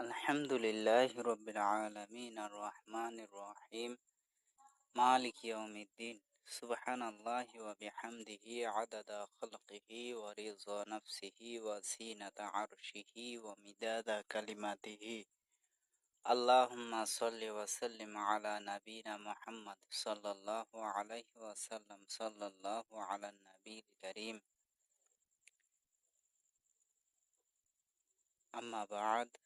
الحمد لله رب العالمين الرحمن الرحيم. مالك يوم الدين. سبحان الله وبحمده عدد خلقه ورضا نفسه وزينة عرشه ومداد كلماته. اللهم صل وسلم على نبينا محمد صلى الله عليه وسلم. صلى الله على النبي الكريم. أما بعد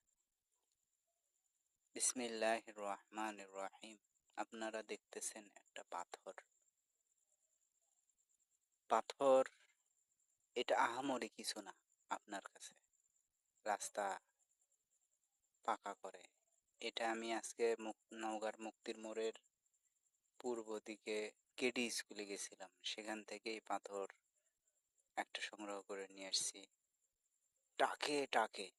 বিসমিল্লাহ রহমান রহিম আপনারা দেখতেছেন একটা পাথর। পাথর, এটা আহামরি কিছু না আপনার কাছে। রাস্তা পাকা করে। এটা আমি আজকে নওগাঁর মুক্তির মোড়ের পূর্ব দিকে কেডি স্কুলে গেছিলাম। সেখান থেকে এই পাথর একটা সংগ্রহ করে নিয়ে আসছি। টাকে টাকে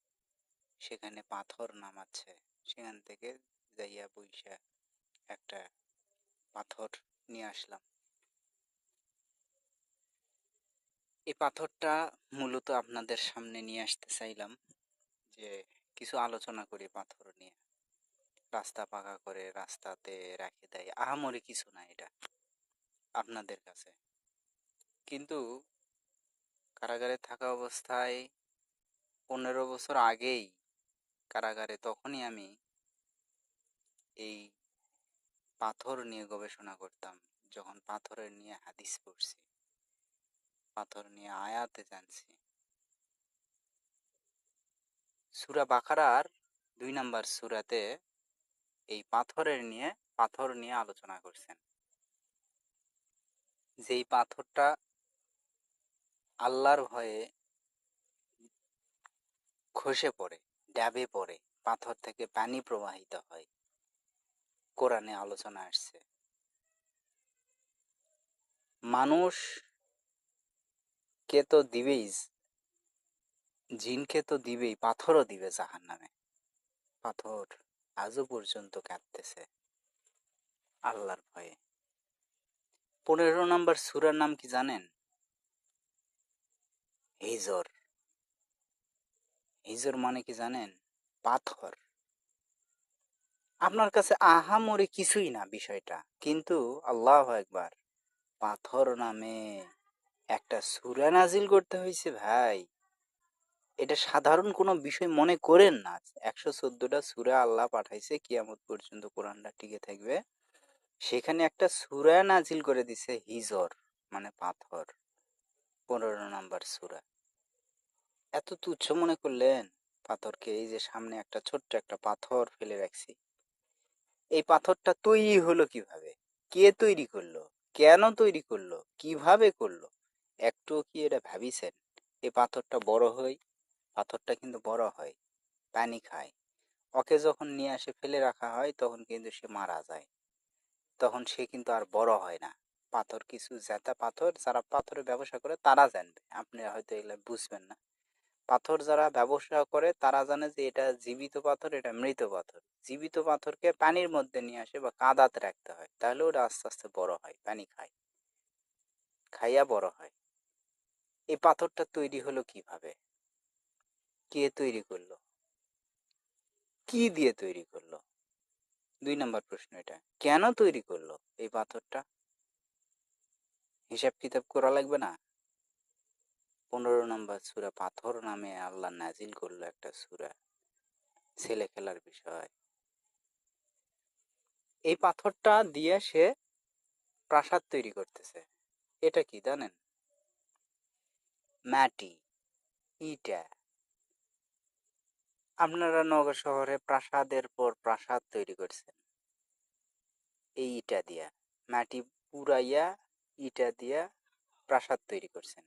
সেখানে পাথর নামাচ্ছে। সেখান থেকে যাইয়া বইসা একটা পাথর নিয়ে আসলাম। এই পাথরটা মূলত আপনাদের সামনে নিয়ে আসতে চাইলাম যে কিছু আলোচনা করি পাথর নিয়ে। রাস্তা পাকা করে রাস্তাতে রেখে দেয়, আহামরি কিছু না এটা আপনাদের কাছে। কিন্তু কারাগারে থাকা অবস্থায় পনেরো বছর আগেই কারাগারে তখনই আমি এই পাথর নিয়ে গবেষণা করতাম, যখন পাথরের নিয়ে হাদিস পড়ছি। পাথর নিয়ে আয়াতে জানছি। সুরা বাকারার দুই নাম্বার সুরাতে এই পাথরের নিয়ে, পাথর নিয়ে আলোচনা করছেন। যেই পাথরটা আল্লাহর ভয়ে খসে পড়ে ড্যাবে পড়ে, পাথর থেকে পানি প্রবাহিত হয়। কোরআনে আলোচনা আসছে। মানুষ কে তো দিবেই, জিনকে তো দিবেই, পাথরও দিবে জাহান নামে পাথর আজও পর্যন্ত কাঁদতেছে আল্লাহর ভয়ে। পনেরো নম্বর সুরার নাম কি জানেন? হিজর। হিজর মানে কি জানেন? পাথর। আপনার কাছে আহামরি কিছুই না বিষয়টা, কিন্তু আল্লাহ একবার পাথর নামে একটা সুরা নাজিল করতে হয়েছে ভাই। এটা সাধারণ কোনো বিষয় মনে করেন না। একশো চোদ্দটা সুরা আল্লাহ পাঠাইছে, কিয়ামত পর্যন্ত কোরআনটা টিকে থাকবে। সেখানে একটা সুরা নাজিল করে দিছে হিজর মানে পাথর, পনেরো নাম্বার সুরা। এত তুচ্ছ মনে করলেন? পাথরকে এই যে সামনে একটা ছোট্ট একটা পাথর ফেলে রাখছি। এই পাথরটা তৈরি হলো কীভাবে? কে তৈরি করল? কেন তৈরি করল? কীভাবে করল? একটু কি এটা ভাবিছেন? এই পাথরটা বড় হয়? পাথরটা কিন্তু বড় হয়, পানি খায়। ওকে যখন নিয়ে আসে, ফেলে রাখা হয়, তখন কিন্তু সে মারা যায়। তখন সে কিন্তু আর বড় হয় না। পাথর কিছু জেতা পাথর, যারা পাথরের ব্যবসা করে, তারা জানবে। আপনি হয়তো এগুলো বুঝবেন না। পাথর যারা ব্যবসা করে, তারা জানে যে এটা জীবিত পাথর, এটা মৃত পাথর। জীবিত পাথরকে পানির মধ্যে নিয়ে আসে বা কাদাতে রাখতে হয়। তাহলে ওটা আস্তে আস্তে বড় হয়, পানি খায়। খাইয়া বড় হয়। এই পাথরটা তৈরি হলো কীভাবে? কে তৈরি করল? কি দিয়ে তৈরি করল? দুই নম্বর প্রশ্ন এটা। কেন তৈরি করল এই পাথরটা? হিসাব কিতাব করা লাগবে না? পনেরো নম্বর সুরা পাথর নামে আল্লাহ নাজিল করল একটা সুরা। ছেলে খেলার বিষয়। এই পাথরটা দিয়ে সে প্রাসাদ তৈরি করতেছে। এটা কি জানেন? মাটি, ইটা। আপনারা নগর শহরে প্রাসাদের পর প্রাসাদ তৈরি করছেন। এই ইটা দিয়া। মাটি পুরাইয়া ইটা দিয়া প্রাসাদ তৈরি করছেন।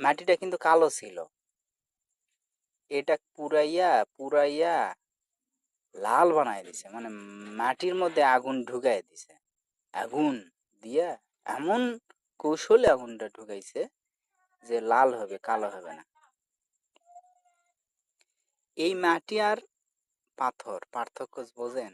মাটিটা কিন্তু কালো ছিল। এটা পুরাইয়া পুরাইয়া লাল বানাই দিছে মানে মাটির মধ্যে আগুন ঢুকাই দিছে। আগুন দিয়া এমন কৌশলে আগুনটা ঢুকাইছে যে লাল হবে, কালো হবে না। এই মাটি আর পাথর, পার্থক্য বোঝেন?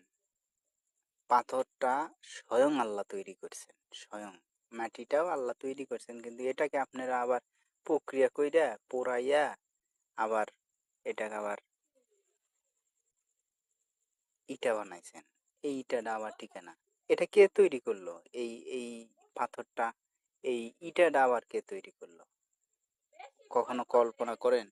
পাথরটা স্বয়ং আল্লাহ তৈরি করছেন, স্বয়ং। মাটিটাও আল্লাহ তৈরি করছেন, কিন্তু এটাকে আপনারা আবার প্রক্রিয়া কইরা পোড়াইয়া আবার এটাকে আবার ইটা বানাইছেন। এই ইটাটা আবার ঠিকানা। এটা কে তৈরি করল? এই এই পাথরটা, এই ইটাটা আবার কে তৈরি করল? কখনো কল্পনা করেন?